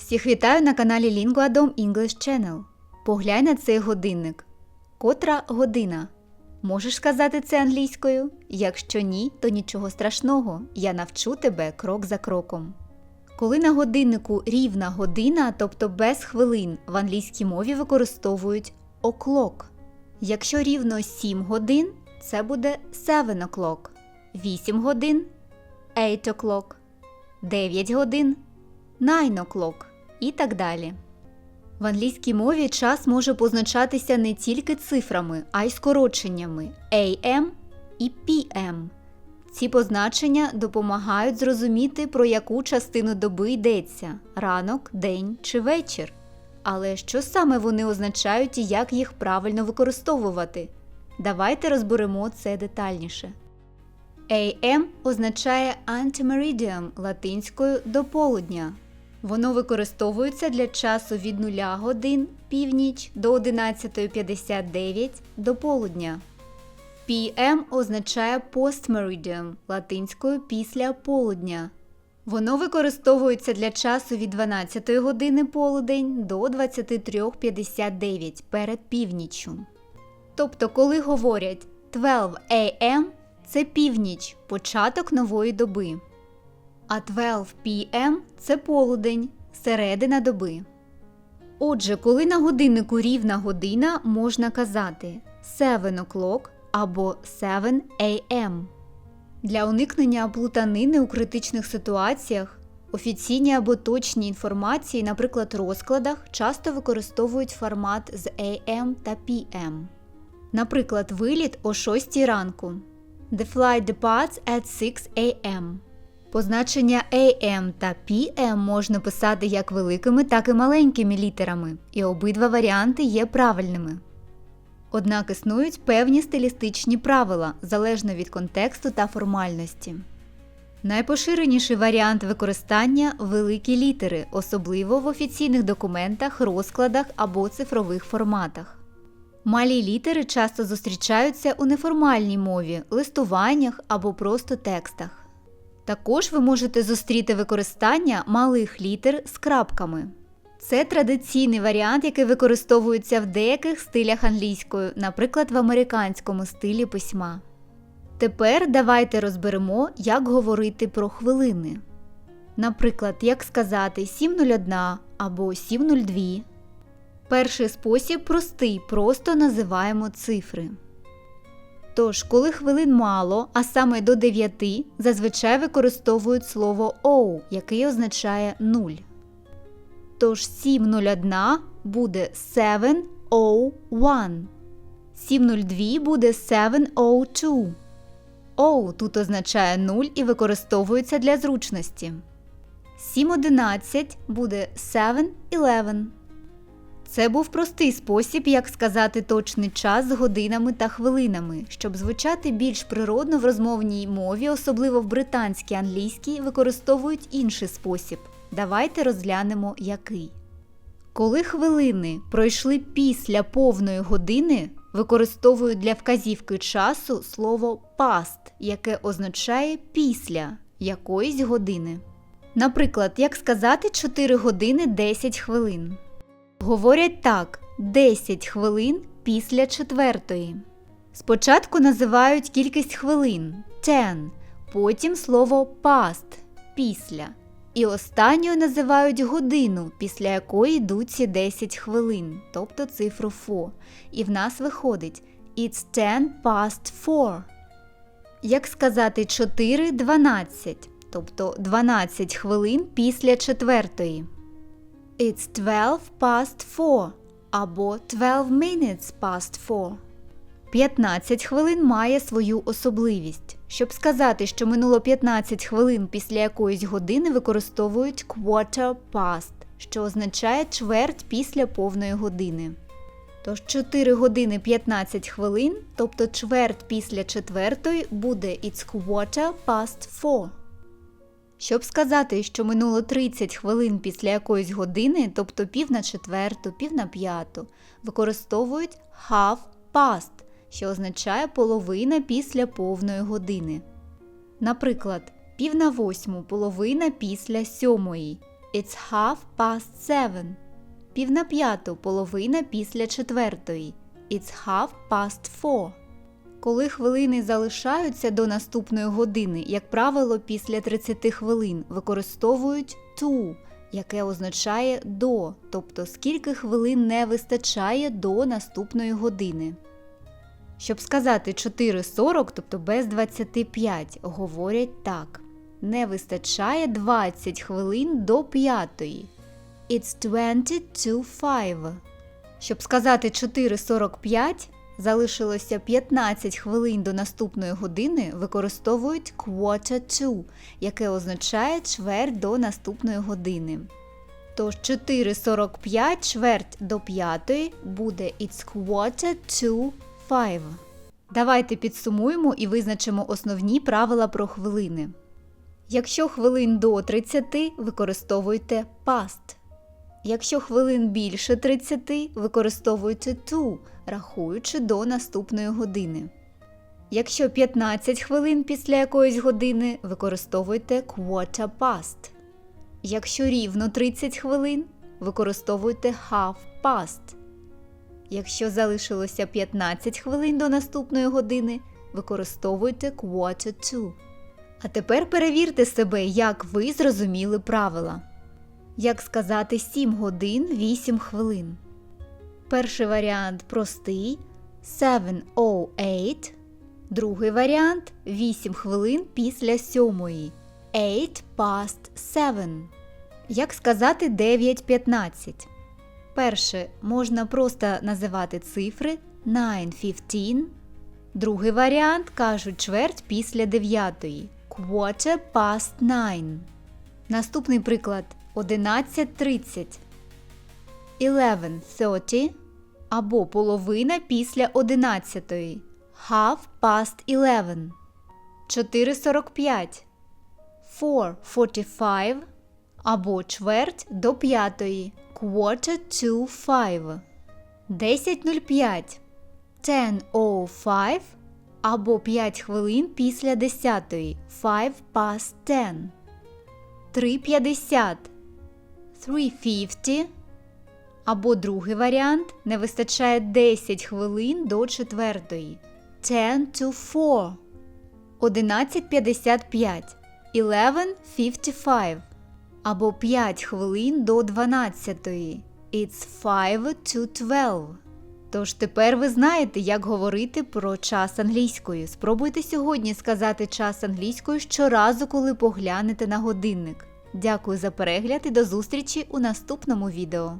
Всіх вітаю на каналі Linguadom English Channel. Поглянь на цей годинник. Котра година? Можеш сказати це англійською? Якщо ні, то нічого страшного. Я навчу тебе крок за кроком. Коли на годиннику рівна година, тобто без хвилин, в англійській мові використовують o'clock. Якщо рівно 7 годин, це буде 7 o'clock. 8 годин 8 o'clock. 9 годин 9 o'clock і так далі. В англійській мові час може позначатися не тільки цифрами, а й скороченнями AM і PM. Ці позначення допомагають зрозуміти, про яку частину доби йдеться ранок, день чи вечір. Але що саме вони означають і як їх правильно використовувати? Давайте розберемо це детальніше. AM означає antemeridium латинською до полудня. Воно використовується для часу від 0 годин північ до 11.59 до полудня. PM означає postmeridium латинською після полудня. Воно використовується для часу від 12 години полудень до 23.59 перед північчю. Тобто, коли говорять 12 AM – це північ, початок нової доби. А 12 PM – це полудень, середина доби. Отже, коли на годиннику рівна година, можна казати 7 o'clock або 7 AM. Для уникнення плутанини у критичних ситуаціях офіційні або точні інформації, наприклад, розкладах, часто використовують формат з AM та PM. Наприклад, виліт о 6 ранку. The flight departs at 6 AM. Позначення AM та PM можна писати як великими, так і маленькими літерами, і обидва варіанти є правильними. Однак існують певні стилістичні правила залежно від контексту та формальності. Найпоширеніший варіант використання великі літери, особливо в офіційних документах, розкладах або цифрових форматах. Малі літери часто зустрічаються у неформальній мові, листуваннях або просто текстах. Також ви можете зустріти використання малих літер з крапками. Це традиційний варіант, який використовується в деяких стилях англійської, наприклад, в американському стилі письма. Тепер давайте розберемо, як говорити про хвилини. Наприклад, як сказати 701 або 702. Перший спосіб простий, просто називаємо цифри. Тож, коли хвилин мало, а саме до 9, зазвичай використовують слово O, який означає 0. Тож 701 буде 701. 702 буде 702. O тут означає 0 і використовується для зручності. 711 буде 711. Це був простий спосіб, як сказати точний час з годинами та хвилинами, щоб звучати більш природно в розмовній мові, особливо в британській англійській, використовують інший спосіб. Давайте розглянемо який. Коли хвилини пройшли після повної години, використовують для вказівки часу слово past, яке означає після якоїсь години. Наприклад, як сказати 4 години 10 хвилин. Говорять так 10 хвилин після четвертої. Спочатку називають кількість хвилин ten, потім слово past після. І останньою називають годину, після якої йдуть ці 10 хвилин, тобто цифру 4. І в нас виходить It's 10 past 4. Як сказати 4 12, тобто 12 хвилин після четвертої. It's 12 past 4 або 12 minutes past 4. 15 хвилин має свою особливість. Щоб сказати, що минуло 15 хвилин після якоїсь години, використовують quarter past, що означає чверть після повної години. Тож 4 години 15 хвилин, тобто чверть після четвертої, буде It's quarter past 4. Щоб сказати, що минуло 30 хвилин після якоїсь години, тобто пів на четверту, пів на п'яту, використовують half past, що означає половина після повної години. Наприклад, пів на восьму половина після сьомої, It's half past seven. Пів на п'яту, половина після четвертої. It's half past four. Коли хвилини залишаються до наступної години, як правило, після 30 хвилин використовують to, яке означає до, тобто скільки хвилин не вистачає до наступної години. Щоб сказати 4.40, тобто без 25, говорять так. Не вистачає 20 хвилин до п'ятої. It's 20 to 5. Щоб сказати 4.45, залишилося 15 хвилин до наступної години, використовують quarter to, яке означає чверть до наступної години. Тож 4.45 чверть до п'ятої буде It's quarter to 5. Давайте підсумуємо і визначимо основні правила про хвилини. Якщо хвилин до 30, використовуйте past. Якщо хвилин більше 30, використовуйте to, рахуючи до наступної години. Якщо 15 хвилин після якоїсь години, використовуйте quarter past. Якщо рівно 30 хвилин, використовуйте half past. Якщо залишилося 15 хвилин до наступної години, використовуйте quarter to. А тепер перевірте себе, як ви зрозуміли правила. Як сказати 7 годин 8 хвилин. Перший варіант простий 7.08. Другий варіант 8 хвилин після сьомої. 8 past 7. Як сказати 9.15? Перше можна просто називати цифри 9.15. Другий варіант кажуть чверть після 9. Quarter past 9. Наступний приклад 11.30. 11.30 або половина після 11. Half past 11. 4.45. 4.45 або чверть до 5. Quarter to 5. 10.05. 10.05 або 5 хвилин після 10. 5 past 10. 3.50. 3.50 або другий варіант не вистачає 10 хвилин до четвертої. 10 to 4. 11.55. 11.55 або 5 хвилин до 12. It's 5 to 12. Тож тепер ви знаєте, як говорити про час англійською. Спробуйте сьогодні сказати час англійською щоразу, коли поглянете на годинник. Дякую за перегляд і до зустрічі у наступному відео.